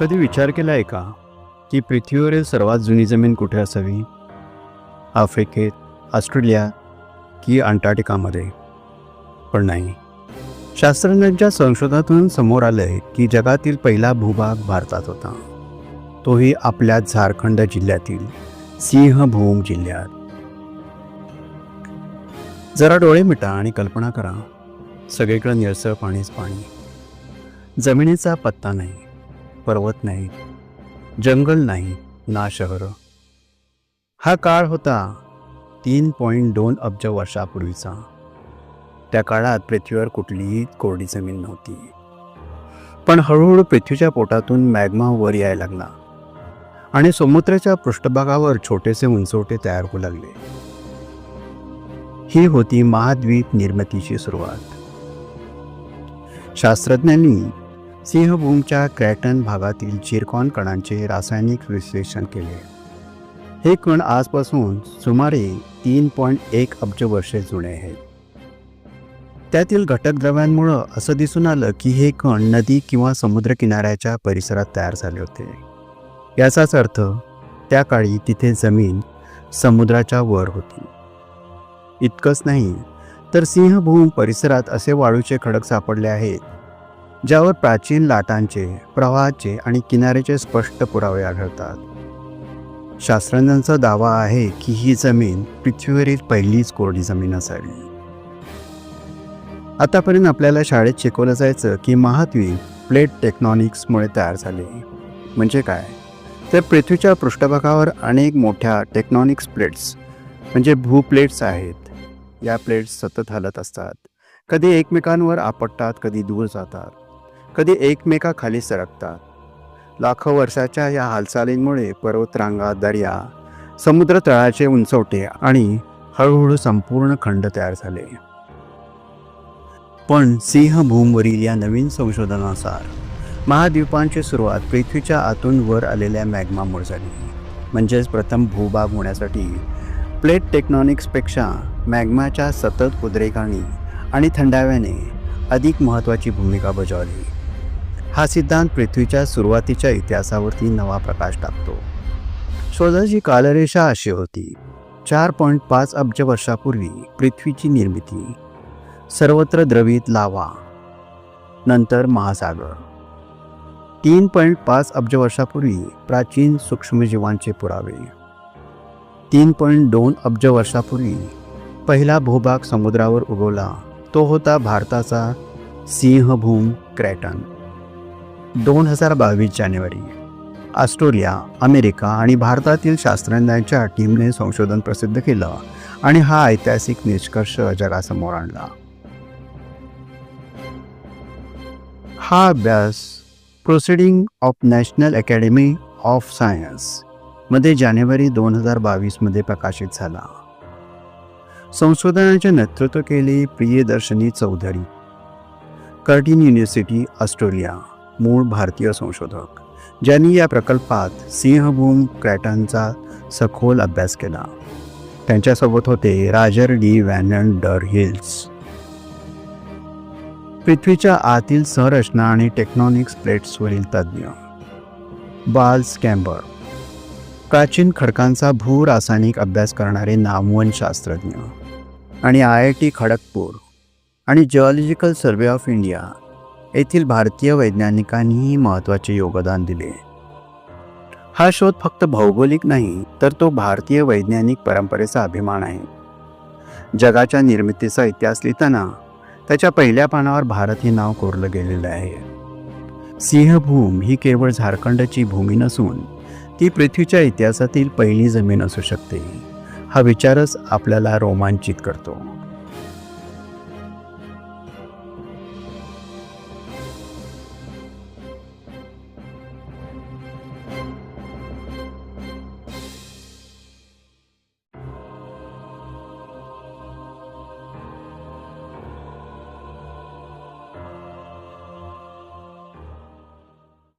कधी विचार केला आहे का की पृथ्वीवरील सर्वात जुनी जमीन कुठे असावी? आफ्रिकेत ऑस्ट्रेलिया की अंटार्क्टिकामध्ये. पण नाही. शास्त्रज्ञांच्या संशोधनातून समोर आलं आहे की जगातील पहिला भूभाग भारतात होता. तोही आपल्या झारखंड जिल्ह्यातील सिंहभूम जिल्ह्यात. जरा डोळे मिटा आणि कल्पना करा. सगळीकडे निळसळ पाणीच पाणी. जमिनीचा पत्ता नाही. पर्वत नाही जंगल नाही ना शहर. हा काळ होता तीन पॉईंट दोन अब्ज वर्षापूर्वीचा. त्या काळात पृथ्वीवर कुठलीही कोरडी जमीन नव्हती. पण हळूहळू पृथ्वीच्या पोटातून मॅग्मा वर यायला लागला आणि समुद्राच्या पृष्ठभागावर छोटेसे उंचवटे तयार होऊ लागले. ही होती महाद्वीप निर्मितीची सुरुवात. शास्त्रज्ञांनी सिंहभूमच्या क्रॅटन भागातील चिरकॉन कणांचे रासायनिक विश्लेषण केले. हे कण आजपासून सुमारे तीन पॉईंट एक अब्ज वर्षे जुने आहेत. त्यातील घटक द्रव्यांमुळं असं दिसून आलं की हे कण नदी किंवा समुद्रकिनाऱ्याच्या परिसरात तयार झाले होते. याचाच अर्थ त्या काळी तिथे जमीन समुद्राच्या वर होती. इतकंच नाही तर सिंहभूम परिसरात असे वाळूचे खडक सापडले आहेत ज्यावर प्राचीन लाटांचे प्रवाहाचे आणि किनाऱ्याचे स्पष्ट पुरावे आढळतात. शास्त्रज्ञांचा दावा आहे की ही जमीन पृथ्वीवरील पहिलीच कोरडी जमीन असावी. आतापर्यंत आपल्याला शाळेत शिकवलं जायचं की महाद्वीप प्लेट टेक्नॉनिक्समुळे तयार झाले. म्हणजे काय? तर पृथ्वीच्या पृष्ठभागावर अनेक मोठ्या टेक्नॉनिक्स प्लेट्स म्हणजे भूप्लेट्स आहेत. या प्लेट्स सतत हलत असतात. कधी एकमेकांवर आपटतात कधी दूर जातात. कधी एकमेकाखाली सरकतात. लाखो वर्षाच्या या हालचालींमुळे पर्वतरांगा दर्या समुद्र तळाचे उंचवटे आणि हळूहळू संपूर्ण खंड तयार झाले. पण सिंहभूमवरील या नवीन संशोधनानुसार महाद्वीपांची सुरुवात पृथ्वीच्या आतून वर आलेल्या मॅग्मामुळे झाली. म्हणजेच प्रथम भूभाग होण्यासाठी प्लेट टेक्नॉनिक्सपेक्षा मॅग्माच्या सतत उद्रेकाने आणि थंडाव्याने अधिक महत्त्वाची भूमिका बजावली. हा सिद्धांत पृथ्वीच्या सुरुवातीच्या इतिहासावरती नवा प्रकाश टाकतो. शोधाची कालरेषा अशी होती. चार पॉईंट पाच अब्ज वर्षापूर्वी पृथ्वीची निर्मिती. सर्वत्र द्रवित लावा. नंतर महासागर. तीन पॉईंट पाच अब्ज वर्षापूर्वी प्राचीन सूक्ष्मजीवांचे पुरावे. तीन पॉईंट दोन अब्ज वर्षापूर्वी पहिला भूभाग समुद्रावर उगवला. तो होता भारताचा सिंहभूम क्रॅटन. दोन हजार बावीस जानेवारी. ऑस्ट्रेलिया अमेरिका आणि भारतातील शास्त्रज्ञांच्या टीमने संशोधन प्रसिद्ध केलं आणि हा ऐतिहासिक निष्कर्ष जगासमोर आणला. हा अभ्यास proceeding of national academy of सायन्समध्ये जानेवारी दोन हजार बावीसमध्ये प्रकाशित झाला. संशोधनाचे नेतृत्व केले Priyadarshini Chaudhary Curtin university Australia. मूळ भारतीय संशोधक ज्यांनी या प्रकल्पात सिंहभूम क्रॅटनचा सखोल अभ्यास केला. त्यांच्यासोबत होते Roger D Van der Hills. पृथ्वीच्या आतील संरचना आणि टेक्नॉनिक्स प्लेट्सवरील तज्ज्ञ. बाल्स कॅम्बर. प्राचीन खडकांचा भू रासायनिक अभ्यास करणारे नामवंत शास्त्रज्ञ आणि आय आय टी खडगपूर आणि जिऑलॉजिकल सर्वे ऑफ इंडिया येथील भारतीय वैज्ञानिकांनीही महत्त्वाचे योगदान दिले. हा शोध फक्त भौगोलिक नाही तर तो भारतीय वैज्ञानिक परंपरेचा अभिमान आहे. जगाच्या निर्मितीचा इतिहास लिहिताना त्याच्या पहिल्या पानावर भारत हे नाव कोरलं गेलेलं आहे. सिंहभूम ही केवळ झारखंडची भूमी नसून ती पृथ्वीच्या इतिहासातील पहिली जमीन असू शकते. हा विचारच आपल्याला रोमांचित करतो.